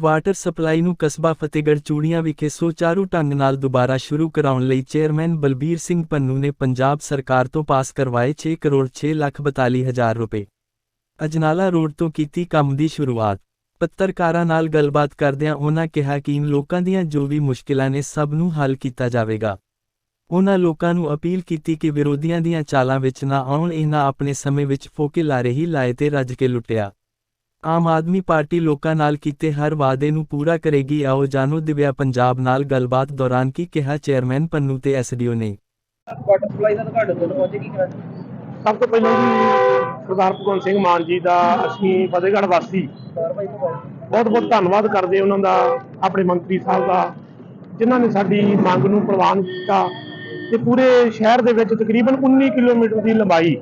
Water supply ਨੂੰ ਕਸਬਾ ਫਤਿਹਗੜ੍ਹ ਚੂੜੀਆਂ ਵਿਖੇ ਸੁਚਾਰੂ ਢੰਗ ਨਾਲ ਦੁਬਾਰਾ ਸ਼ੁਰੂ ਕਰਾਉਣ ਲਈ ਚੇਅਰਮੈਨ ਬਲਬੀਰ ਸਿੰਘ ਪੰਨੂ ਨੇ ਪੰਜਾਬ ਸਰਕਾਰ ਤੋਂ ਪਾਸ ਕਰਵਾਏ 6 ਕਰੋੜ 6 ਲੱਖ 42 ਹਜ਼ਾਰ ਰੁਪਏ। ਅਜਨਾਲਾ ਰੋਡ ਤੋਂ ਕੀਤੀ ਕੰਮ ਦੀ ਸ਼ੁਰੂਆਤ। ਪੱਤਰਕਾਰਾਂ ਨਾਲ ਗੱਲਬਾਤ ਕਰਦਿਆਂ ਉਹਨਾਂ ਕਿਹਾ ਕਿ ਇਨ ਲੋਕਾਂ ਦੀਆਂ ਜੋ ਵੀ ਮੁਸ਼ਕਿਲਾਂ ਨੇ ਸਭ ਨੂੰ ਹੱਲ ਕੀਤਾ ਜਾਵੇਗਾ। ਉਹਨਾਂ ਲੋਕਾਂ ਨੂੰ ਅਪੀਲ ਕੀਤੀ ਕਿ ਵਿਰੋਧੀਆਂ ਦੀਆਂ ਚਾਲਾਂ ਵਿੱਚ ਨਾ ਆਉਣ ਇਹਨਾਂ ਆਪਣੇ ਸਮੇਂ ਵਿੱਚ ਫੋਕੇ ਲਾ ਰਹੀ ਲਾਏ ਤੇ ਰੱਜ ਕੇ ਲੁੱਟਿਆ। ਆਮ ਆਦਮੀ ਪਾਰਟੀ ਲੋਕਾਂ ਨਾਲ ਕੀਤੇ ਹਰ ਵਾਅਦੇ ਨੂੰ ਪੂਰਾ ਕਰੇਗੀ। ਆਓ ਜਾਣੋ ਦਿਵਿਆ ਪੰਜਾਬ ਨਾਲ ਗੱਲਬਾਤ ਦੌਰਾਨ ਕੀ ਕਿਹਾ ਚੇਅਰਮੈਨ ਪੰਨੂ ਤੇ ਐਸਡੀਓ ਨੇ। ਵਾਟਰ ਸਪਲਾਈ ਦਾ ਤੁਹਾਡੇ ਤੋਂ ਪਹੁੰਚੇ ਕੀ ਕਰਾਂ ਸਭ ਤੋਂ ਪਹਿਲਾਂ ਜੀ ਸਰਦਾਰ ਭਗਵੰਤ ਸਿੰਘ ਮਾਨ ਜੀ ਦਾ ਅਸੀਂ ਫਤਿਹਗੜ੍ਹ ਵਾਸੀ ਬਹੁਤ ਬਹੁਤ ਧੰਨਵਾਦ ਕਰਦੇ ਉਹਨਾਂ ਦਾ ਆਪਣੇ ਮੰਤਰੀ ਸਾਹਿਬ ਦਾ ਜਿਨ੍ਹਾਂ ਨੇ ਸਾਡੀ ਮੰਗ ਨੂੰ ਪ੍ਰਵਾਨ ਕੀਤਾ। ਤੇ ਪੂਰੇ ਸ਼ਹਿਰ ਦੇ ਵਿੱਚ ਤਕਰੀਬਨ 19 ਕਿਲੋਮੀਟਰ ਦੀ ਲੰਬਾਈ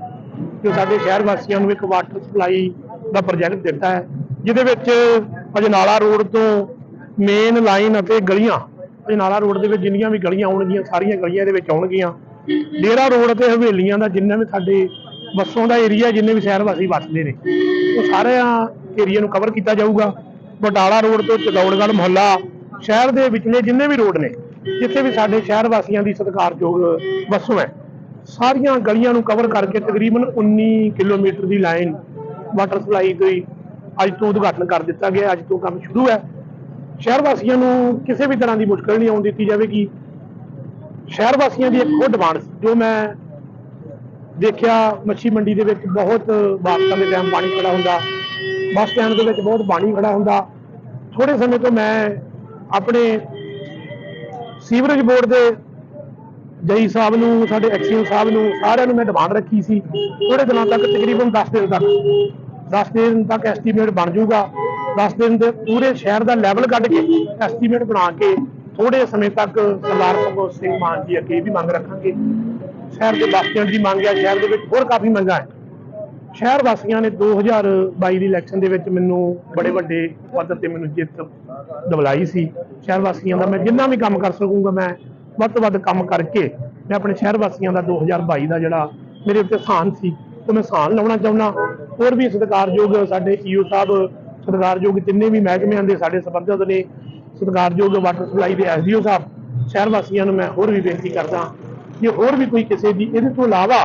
ਜੋ ਸਾਡੇ ਸ਼ਹਿਰ ਵਾਸੀਆਂ ਨੂੰ ਇੱਕ ਵਾਟਰ ਸਪਲਾਈ ਦਾ ਪ੍ਰੋਜੈਕਟ ਦਿੱਤਾ ਹੈ, ਜਿਹਦੇ ਵਿੱਚ ਅਜਨਾਲਾ ਰੋਡ ਤੋਂ ਮੇਨ ਲਾਈਨ ਅਤੇ ਗਲੀਆਂ, ਅਜਨਾਲਾ ਰੋਡ ਦੇ ਵਿੱਚ ਜਿੰਨੀਆਂ ਵੀ ਗਲੀਆਂ ਆਉਣਗੀਆਂ, ਸਾਰੀਆਂ ਗਲੀਆਂ ਦੇ ਵਿੱਚ ਆਉਣਗੀਆਂ। ਡੇਰਾ ਰੋਡ ਅਤੇ ਹਵੇਲੀਆਂ ਦਾ ਜਿੰਨਾ ਵੀ ਸਾਡੇ ਬੱਸੋਂ ਦਾ ਏਰੀਆ ਜਿੰਨੇ ਵੀ ਸ਼ਹਿਰ ਵਾਸੀ ਵੱਸਦੇ ਨੇ, ਉਹ ਸਾਰਿਆਂ ਏਰੀਆ ਨੂੰ ਕਵਰ ਕੀਤਾ ਜਾਊਗਾ। ਬਟਾਲਾ ਰੋਡ ਤੋਂ ਚਦੌੜਗੜ੍ਹ ਮੁਹੱਲਾ, ਸ਼ਹਿਰ ਦੇ ਵਿਚਲੇ ਜਿੰਨੇ ਵੀ ਰੋਡ ਨੇ, ਜਿੱਥੇ ਵੀ ਸਾਡੇ ਸ਼ਹਿਰ ਵਾਸੀਆਂ ਦੀ ਸਤਿਕਾਰਯੋਗ ਬੱਸੋਂ ਹੈ, ਸਾਰੀਆਂ ਗਲੀਆਂ ਨੂੰ ਕਵਰ ਕਰਕੇ ਤਕਰੀਬਨ 19 ਕਿਲੋਮੀਟਰ ਦੀ ਲਾਈਨ ਵਾਟਰ ਸਪਲਾਈ ਦੀ ਅੱਜ ਤੋਂ ਉਦਘਾਟਨ ਕਰ ਦਿੱਤਾ ਗਿਆ, ਅੱਜ ਤੋਂ ਕੰਮ ਸ਼ੁਰੂ ਹੈ। ਸ਼ਹਿਰ ਵਾਸੀਆਂ ਨੂੰ ਕਿਸੇ ਵੀ ਤਰ੍ਹਾਂ ਦੀ ਮੁਸ਼ਕਲ ਨਹੀਂ ਆਉਣ ਦਿੱਤੀ ਜਾਵੇਗੀ। ਸ਼ਹਿਰ ਵਾਸੀਆਂ ਦੀ ਇੱਕ ਹੋਰ ਡਿਮਾਂਡ ਸੀ, ਜੋ ਮੈਂ ਦੇਖਿਆ, ਮੱਛੀ ਮੰਡੀ ਦੇ ਵਿੱਚ ਬਹੁਤ ਬਾਰਿਸ਼ਾਂ ਦੇ ਟਾਈਮ ਪਾਣੀ ਖੜਾ ਹੁੰਦਾ, ਬੱਸ ਸਟੈਂਡ ਦੇ ਵਿੱਚ ਬਹੁਤ ਪਾਣੀ ਖੜਾ ਹੁੰਦਾ। ਥੋੜੇ ਸਮੇਂ ਤੋਂ ਮੈਂ ਆਪਣੇ ਸੀਵਰੇਜ ਬੋਰਡ ਦੇ ਜਈ ਸਾਹਿਬ ਨੂੰ, ਸਾਡੇ ਐਕਸੀਅਨ ਸਾਹਿਬ ਨੂੰ, ਸਾਰਿਆਂ ਨੂੰ ਮੈਂ ਡਿਮਾਂਡ ਰੱਖੀ ਸੀ। ਥੋੜੇ ਦਿਨਾਂ ਤੱਕ ਤਕਰੀਬਨ 10 ਦਿਨ ਤੱਕ। 10 ਦਿਨ ਤੱਕ ਐਸਟੀਮੇਟ ਬਣ ਜਾਊਗਾ। 10 ਦਿਨ ਦੇ ਪੂਰੇ ਸ਼ਹਿਰ ਦਾ ਲੈਵਲ ਕੱਢ ਕੇ ਐਸਟੀਮੇਟ ਬਣਾ ਕੇ ਥੋੜੇ ਸਮੇਂ ਤੱਕ ਸਰਦਾਰ ਭਗਵੰਤ ਸਿੰਘ ਮਾਨ ਜੀ ਅੱਗੇ ਇਹ ਵੀ ਮੰਗ ਰੱਖਾਂਗੇ। ਸ਼ਹਿਰ ਦੇ ਬੱਸ ਸਟੈਂਡ ਦੀ ਮੰਗ ਹੈ, ਸ਼ਹਿਰ ਦੇ ਵਿੱਚ ਹੋਰ ਕਾਫੀ ਮੰਗਾਂ ਹੈ। ਸ਼ਹਿਰ ਵਾਸੀਆਂ ਨੇ 2022 ਦੀ ਇਲੈਕਸ਼ਨ ਦੇ ਵਿੱਚ ਮੈਨੂੰ ਬੜੇ ਵੱਡੇ ਪੱਧਰ ਤੇ ਮੈਨੂੰ ਜਿੱਤ ਦਿਵਲਾਈ ਸੀ। ਸ਼ਹਿਰ ਵਾਸੀਆਂ ਦਾ ਮੈਂ ਜਿੰਨਾ ਵੀ ਕੰਮ ਕਰ ਸਕੂੰਗਾ, ਮੈਂ ਵੱਧ ਤੋਂ ਵੱਧ ਕੰਮ ਕਰਕੇ ਮੈਂ ਆਪਣੇ ਸ਼ਹਿਰ ਵਾਸੀਆਂ ਦਾ 2022 ਦਾ ਜਿਹੜਾ ਮੇਰੇ ਉੱਤੇ ਸਾਨ ਸੀ ਉਹ ਮੈਂ ਸਾਨ ਲਾਉਣਾ ਚਾਹੁੰਦਾ। ਹੋਰ ਵੀ ਸਤਿਕਾਰਯੋਗ ਸਾਡੇ ਈਓ ਸਾਹਿਬ, ਸਤਿਕਾਰਯੋਗ ਜਿੰਨੇ ਵੀ ਮਹਿਕਮਿਆਂ ਦੇ ਸਾਡੇ ਸੰਬੰਧਿਤ ਨੇ, ਸਤਿਕਾਰਯੋਗ ਵਾਟਰ ਸਪਲਾਈ ਦੇ ਐਸਡੀਓ ਸਾਹਿਬ, ਸ਼ਹਿਰ ਵਾਸੀਆਂ ਨੂੰ ਮੈਂ ਹੋਰ ਵੀ ਬੇਨਤੀ ਕਰਦਾ ਕਿ ਹੋਰ ਵੀ ਕੋਈ ਕਿਸੇ ਦੀ, ਇਹਦੇ ਤੋਂ ਇਲਾਵਾ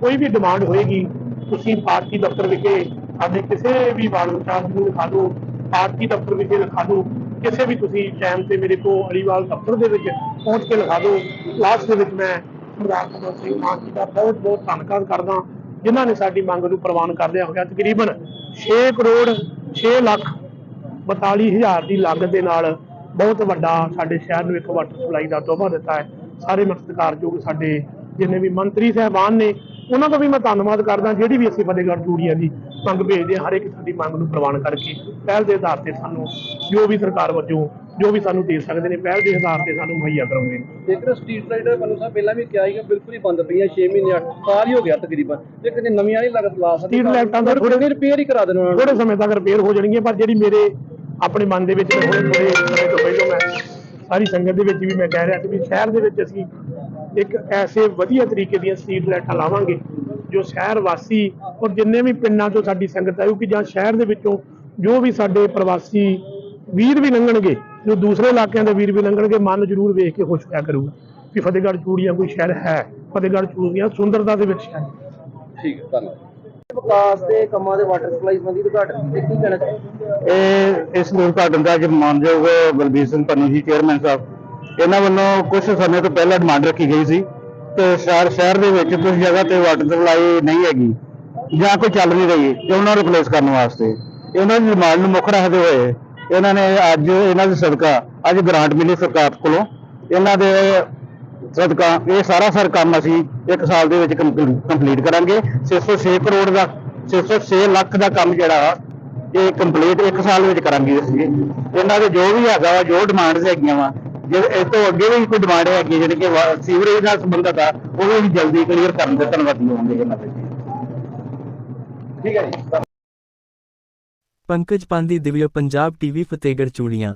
ਕੋਈ ਵੀ ਡਿਮਾਂਡ ਹੋਏਗੀ, ਤੁਸੀਂ ਪਾਰਟੀ ਦਫ਼ਤਰ ਵਿਖੇ ਸਾਡੇ ਕਿਸੇ ਵੀ ਵਾਰਡ ਇੰਚਾਰਜ ਨੂੰ ਲਿਖਾ ਦਿਓ, ਪਾਰਟੀ ਦਫ਼ਤਰ ਵਿਖੇ ਲਿਖਾ ਦਿਓ, ਕਿਸੇ ਵੀ ਤੁਸੀਂ ਟਾਈਮ ਤੇ ਮੇਰੇ ਕੋਲ ਅਲੀਵਾਲ ਦਫ਼ਤਰ ਦੇ ਵਿੱਚ ਪਹੁੰਚ ਕੇ ਲਿਖਾ ਦਿਓ। ਲਾਸਟ ਦੇ ਵਿੱਚ ਮੈਂ ਸਰਦਾਰ ਭਗਵੰਤ ਸਿੰਘ ਮਾਨ ਜੀ ਦਾ ਬਹੁਤ ਬਹੁਤ ਧੰਨਵਾਦ ਕਰਦਾ। ਜਿਨ੍ਹਾਂ ਨੇ ਸਾਡੀ ਮੰਗ ਨੂੰ ਪ੍ਰਵਾਨ ਕਰਦਿਆਂ ਹੋਇਆ ਤਕਰੀਬਨ 6 ਕਰੋੜ 6 ਲੱਖ 42 ਹਜ਼ਾਰ ਦੀ ਲਾਗਤ ਦੇ ਨਾਲ ਬਹੁਤ ਵੱਡਾ ਸਾਡੇ ਸ਼ਹਿਰ ਨੂੰ ਇੱਕ ਵਾਟਰ ਸਪਲਾਈ ਦਾ ਤੋਹਫਾ ਦਿੱਤਾ ਹੈ। ਸਾਰੇ ਮਸਤਕਾਰਯੋਗ ਸਾਡੇ ਜਿੰਨੇ ਵੀ ਮੰਤਰੀ ਸਹਿਬਾਨ ਨੇ, ਉਹਨਾਂ ਦਾ ਵੀ ਮੈਂ ਧੰਨਵਾਦ ਕਰਦਾ, ਜਿਹੜੀ ਵੀ ਅਸੀਂ ਫਤਿਹਗੜ੍ਹ ਚੂੜੀਆਂ ਦੀ ਮੰਗ ਭੇਜਦੇ ਹਾਂ, ਹਰ ਇੱਕ ਸਾਡੀ ਮੰਗ ਨੂੰ ਪ੍ਰਵਾਨ ਕਰਕੇ ਪਹਿਲ ਦੇ ਆਧਾਰ ਤੇ ਸਾਨੂੰ ਜੋ ਵੀ ਸਰਕਾਰ ਵੱਲੋਂ ਜੋ ਵੀ ਸਾਨੂੰ ਦੇ ਸਕਦੇ ਨੇ ਪਹਿਲ ਦੇ ਆਧਾਰ ਤੇ ਸਾਨੂੰ ਮੁਹੱਈਆ ਕਰਾਉਂਦੇ ਨੇ। ਜੇਕਰ ਸਟਰੀਟ ਲਾਈਟ ਮੈਨੂੰ ਸਾਹਿਬ ਪਹਿਲਾਂ ਵੀ ਕਿਹਾ ਸੀਗਾ ਬਿਲਕੁਲ ਹੀ ਬੰਦ ਪਈਆਂ 6 ਮਹੀਨੇ 8 ਸਾਲ ਹੀ ਹੋ ਗਿਆ ਤਕਰੀਬਨ। ਜੇ ਕਿਤੇ ਨਵੀਆਂ ਨਹੀਂ ਲੱਗਤ ਲਾ ਸਕਦੇ Street ਲਾਈਟਾਂ ਦਾ ਥੋੜ੍ਹੇ- ਰਿਪੇਅਰ ਹੀ ਕਰਾ ਦੇਣਾ ਉਹਨਾਂ ਨੂੰ। ਥੋੜੇ ਸਮੇਂ ਤੱਕ ਰਿਪੇਅਰ ਹੋ ਜਾਣਗੀਆਂ ਪਰ ਜਿਹੜੀ ਮੇਰੇ ਆਪਣੇ ਮਨ ਦੇ ਵਿੱਚ ਥੋੜੇ ਥੋੜੇ ਸਮੇਂ ਤੋਂ ਪਹਿਲਾਂ ਮੈਂ ਸਾਰੀ ਸੰਗਤ ਦੇ ਵਿੱਚ ਵੀ ਮੈਂ ਕਹਿ ਰਿਹਾ ਕਿ ਵੀ ਸ਼ਹਿਰ ਦੇ ਵਿੱਚ ਅਸੀਂ ਇੱਕ ਐਸੇ ਵਧੀਆ ਤਰੀਕੇ ਦੀਆਂ ਸਟਰੀਟ ਲਾਈਟਾਂ ਲਾਵਾਂਗੇ ਜੋ ਸ਼ਹਿਰ ਵਾਸੀ ਔਰ ਜਿੰਨੇ ਵੀ ਪਿੰਡਾਂ ਤੋਂ ਸਾਡੀ ਸੰਗਤ ਆਊਗੀ ਜਾਂ ਸ਼ਹਿਰ ਦੇ ਵਿੱਚੋਂ ਜੋ ਵੀ ਸਾਡੇ ਪ੍ਰਵਾਸੀ ਵੀਰ ਵੀ ਲੰਘਣਗੇ ਜੋ ਦੂਸਰੇ ਇਲਾਕਿਆਂ ਦੇ ਵੀਰ ਵੀ ਲੰਘਣਗੇ ਮਨ ਜ਼ਰੂਰ ਵੇਖ ਕੇ ਖੁਸ਼ ਹੋਇਆ ਕਰੂਗਾ ਕਿ ਫਤਿਹਗੜ੍ਹ ਚੂੜੀਆਂ ਕੋਈ ਸ਼ਹਿਰ ਹੈ ਫਤਿਹਗੜ੍ਹ ਚੂੜੀਆਂ ਸੁੰਦਰਤਾ ਦੇ ਵਿੱਚ ਸ਼ਹਿਰ ਹੈ। ਠੀਕ ਹੈ ਧੰਨਵਾਦ। ਵਿਕਾਸ ਦੇ ਕੰਮਾਂ ਦੇ ਵਾਟਰ ਸਪਲਾਈ ਸੰਬੰਧੀ ਉਦਘਾਟਨ ਤੇ ਕੀ ਕਹਿਣਾ ਚਾਹੁੰਦੇ ਇਹ ਇਸ ਨੂੰ ਉਦਘਾਟਨ ਦਾ ਅੱਜ ਮਾਨਯੋਗ ਬਲਬੀਰ ਸਿੰਘ ਪੰਨੂ ਜੀ ਚੇਅਰਮੈਨ ਸਾਹਿਬ। ਇਹਨਾਂ ਵੱਲੋਂ ਕੁਝ ਸਮੇਂ ਤੋਂ ਪਹਿਲਾਂ ਡਿਮਾਂਡ ਰੱਖੀ ਗਈ ਸੀ ਤੇ ਸ਼ਹਿਰ ਸ਼ਹਿਰ ਦੇ ਵਿੱਚ ਕੁਝ ਜਗ੍ਹਾ ਤੇ ਵਾਟਰ ਸਪਲਾਈ ਨਹੀਂ ਹੈਗੀ ਜਾਂ ਕੋਈ ਚੱਲ ਨਹੀਂ ਰਹੀ ਤੇ ਉਹਨਾਂ ਨੂੰ ਰਿਪਲੇਸ ਕਰਨ ਵਾਸਤੇ। ਇਹਨਾਂ ਦੀ ਡਿਮਾਂਡ ਨੂੰ ਮੁੱਖ ਰੱਖਦੇ ਹੋਏ ਇਹਨਾਂ ਨੇ ਅੱਜ ਇਹਨਾਂ ਦੇ ਸਦਕਾ ਅੱਜ ਗ੍ਰਾਂਟ ਮਿਲੀ ਸਰਕਾਰ ਕੋਲੋਂ। ਇਹਨਾਂ ਦੇ ਸਦਕਾ ਇਹ ਸਾਰਾ ਸਰ ਕੰਮ ਅਸੀਂ ਇੱਕ ਸਾਲ ਦੇ ਵਿੱਚ ਕੰਪਲੀਟ ਕਰਾਂਗੇ। 606 ਕਰੋੜ ਦਾ 606 ਲੱਖ ਦਾ ਕੰਮ ਜਿਹੜਾ ਵਾ, ਇਹ ਕੰਪਲੀਟ ਇੱਕ ਸਾਲ ਵਿੱਚ ਕਰਾਂਗੇ ਅਸੀਂ। ਇਹਨਾਂ ਦੇ ਜੋ ਵੀ ਹੈਗਾ ਵਾ ਜੋ ਡਿਮਾਂਡਸ ਹੈਗੀਆਂ ਵਾ ਜੇ ਇਸ ਤੋਂ ਅੱਗੇ ਵੀ ਕੋਈ ਡਿਮਾਂਡ ਹੈਗੀ ਜਿਹੜੀ ਕਿ ਸੀਵਰੇਜ ਨਾਲ ਸੰਬੰਧਤ ਆ ਉਹ ਵੀ ਜਲਦੀ ਕਲੀਅਰ ਕਰਨ ਦੇ ਧੰਨਵਾਦੀ ਹੋਵਾਂਗੇ ਇਹਨਾਂ ਦੇ। ਠੀਕ ਹੈ ਜੀ ਪੰਕਜ ਪਾਂਦੀ ਦਿਵਿਆ ਪੰਜਾਬ ਟੀਵੀ ਫਤਿਹਗੜ੍ਹ ਚੂੜੀਆਂ।